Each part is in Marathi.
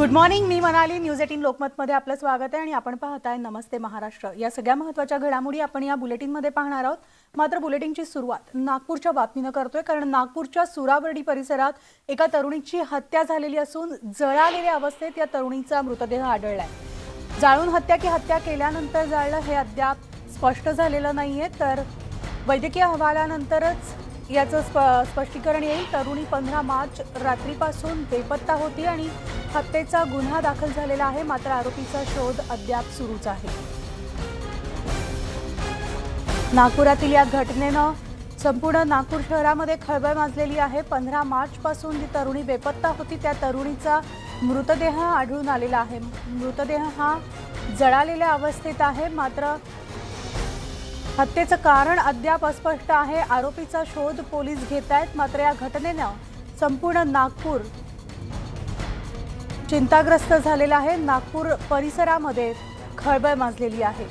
गुड मॉर्निंग मी मनाली. न्यूज एटीन लोकमतमध्ये आपलं स्वागत आहे आणि आपण पाहताय नमस्ते महाराष्ट्र. या सगळ्या महत्त्वाच्या घडामोडी आपण या बुलेटिनमध्ये पाहणार आहोत. मात्र बुलेटिनची सुरुवात नागपूरच्या बातमीनं करतोय कारण नागपूरच्या सुराबर्डी परिसरात एका तरुणीची हत्या झालेली असून जळालेल्या अवस्थेत या तरुणीचा मृतदेह आढळलाय. जाळून हत्या की हत्या केल्यानंतर जाळलं हे अद्याप स्पष्ट झालेलं नाहीये तर वैद्यकीय अहवालानंतरच याचं स्प स्पष्टीकरण येईल. तरुणी पंधरा मार्च रात्रीपासून बेपत्ता होती आणि हत्येचा गुन्हा दाखल झालेला आहे. मात्र आरोपीचा शोध अद्याप सुरूच आहे. नागपुरातील या घटनेनं संपूर्ण नागपूर शहरामध्ये खळबळ माजलेली आहे. पंधरा मार्चपासून जी तरुणी बेपत्ता होती त्या तरुणीचा मृतदेह आढळून आलेला आहे. मृतदेह हा जळालेल्या अवस्थेत आहे. मात्र हत्येचं कारण अद्याप अस्पष्ट आहे. आरोपीचा शोध पोलीस घेत आहेत मात्र या घटनेनं संपूर्ण नागपूर चिंताग्रस्त झालेला आहे. नागपूर परिसरामध्ये खळबळ माजलेली आहे.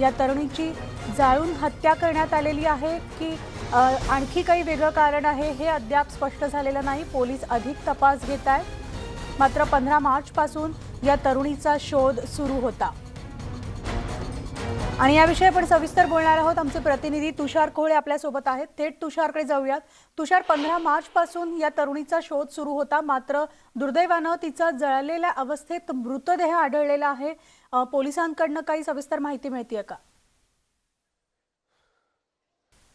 या तरुणीची जाळून हत्या करण्यात आलेली आहे की आणखी काही वेगळं कारण आहे हे अद्याप स्पष्ट झालेलं नाही. पोलीस अधिक तपास घेत आहेत मात्र पंधरा मार्चपासून या तरुणीचा शोध सुरू होता. आणि याविषयी आपण सविस्तर बोलणार आहोत. आमचे प्रतिनिधी तुषार कोहळे आपल्यासोबत आहेत. थेट तुषारकडे जाऊयात. तुषार पंधरा मार्च पासून या तरुणीचा शोध सुरू होता. मात्र दुर्दैवानं तिचा जळलेल्या अवस्थेत मृतदेह आढळलेला आहे. पोलिसांकडनं काही सविस्तर माहिती मिळतीये का?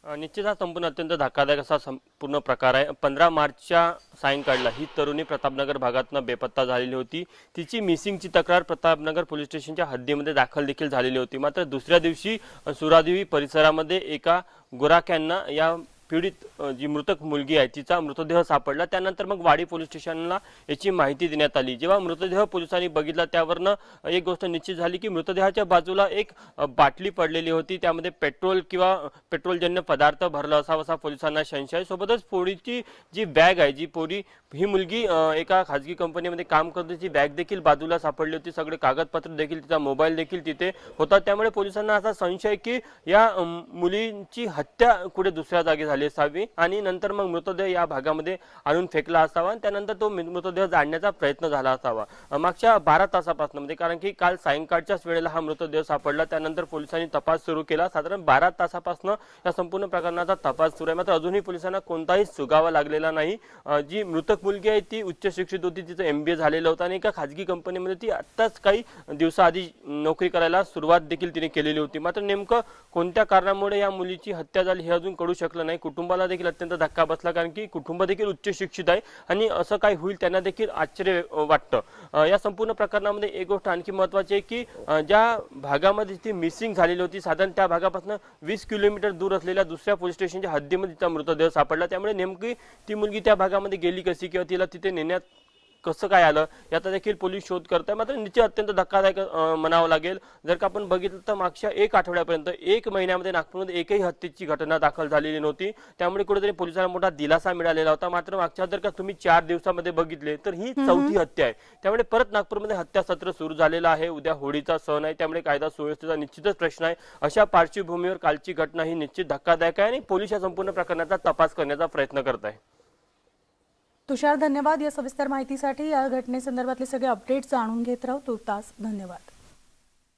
निश्चित हा संपूर्ण अत्यंत धक्कादायक असा संपूर्ण प्रकार आहे. पंधरा मार्चच्या सायंकाळला ही तरुणी प्रतापनगर भागातनं बेपत्ता झालेली होती. तिची मिसिंगची तक्रार प्रतापनगर पोलीस स्टेशनच्या हद्दीमध्ये दाखल देखील झालेली होती. मात्र दुसऱ्या दिवशी सुरादेवी परिसरामध्ये एका गुराख्यांना या पीडित जी मृतक मुलगी आहे तिचा मृतदेह सापडला. त्यानंतर मग वाडी पोलीस स्टेशनला याची माहिती देण्यात आली. जेव्हा मृतदेह पोलिसांनी बघितला त्यावरनं एक गोष्ट निश्चित झाली की मृतदेहाच्या बाजूला एक बाटली पडलेली होती. त्यामध्ये पेट्रोल किंवा पेट्रोलजन्य पदार्थ भरला असावा असा पोलिसांना संशय आहे. सोबतच पोरीची जी बॅग आहे जी पोरी ही मुलगी एका खाजगी कंपनीमध्ये काम करते ती बॅग देखील बाजूला सापडली होती. सगळे कागदपत्र देखील तिचा मोबाईल देखील तिथे होता. त्यामुळे पोलिसांना असा संशय की या मुलींची हत्या कुठे दुसऱ्या जागी झाली असावी आणि नंतर मग मृतदेह या भागामध्ये आणून फेकला असावा आणि त्यानंतर तो मृतदेह जाळण्याचा प्रयत्न झाला असावा. मागच्या बारा तासापासून म्हणजे कारण की काल सायंकाळच्याच वेळेला हा मृतदेह सापडला त्यानंतर पोलिसांनी तपास सुरू केला. साधारण बारा तासापासून या संपूर्ण प्रकरणाचा तपास सुरू आहे. मात्र अजूनही पोलिसांना कोणताही सुगावा लागलेला नाही. जी मृतक मुलगी आहे ती उच्च शिक्षित होती तिचं एम बी ए झालेलं होतं आणि एका खाजगी कंपनीमध्ये ती आत्ताच काही दिवसाआधी नोकरी करायला सुरुवात देखील तिने केलेली होती. मात्र नेमकं कोणत्या कारणामुळे या मुलीची हत्या झाली हे अजून कळू शकलं नाही. कुटुंबाला देखील अत्यंत धक्का बसला कारण की कुटुंब देखील उच्च शिक्षित आहे आणि असं काही होईल त्यांना देखील आश्चर्य वाटतं. या संपूर्ण प्रकरणामध्ये एक गोष्ट आणखी महत्वाची आहे की ज्या भागामध्ये ती मिसिंग झालेली होती साधारण त्या भागापासून वीस किलोमीटर दूर असलेल्या दुसऱ्या पोलीस स्टेशनच्या हद्दीमध्ये तिचा मृतदेह सापडला. त्यामुळे नेमकी ती मुलगी त्या भागामध्ये गेली कशी किंवा तिला तिथे नेण्यात कसं काय आलं याचा देखील पोलीस शोध करत आहे मात्र निश्चित अत्यंत धक्कादायक म्हणावं लागेल. जर का आपण बघितलं तर मागच्या एक आठवड्यापर्यंत एक महिन्यामध्ये नागपूरमध्ये एकही हत्येची घटना दाखल झालेली नव्हती. त्यामुळे कुठेतरी पोलिसांना मोठा दिलासा मिळालेला होता. मात्र मागच्या जर का तुम्ही चार दिवसामध्ये बघितले तर ही चौथी हत्या आहे. त्यामुळे परत नागपूरमध्ये हत्या सत्र सुरू झालेलं आहे. उद्या होळीचा सण आहे. त्यामुळे कायदा सुव्यवस्थेचा निश्चितच प्रश्न आहे. अशा पार्श्वभूमीवर कालची घटना ही निश्चित धक्कादायक आहे आणि पोलीस या संपूर्ण प्रकरणाचा तपास करण्याचा प्रयत्न करत आहे तुषार धन्यवाद या सविस्तर माहितीसाठी या घटनेसंदर्भातले सगळे अपडेट्स जाणून घेत राहू. तुर्तास धन्यवाद.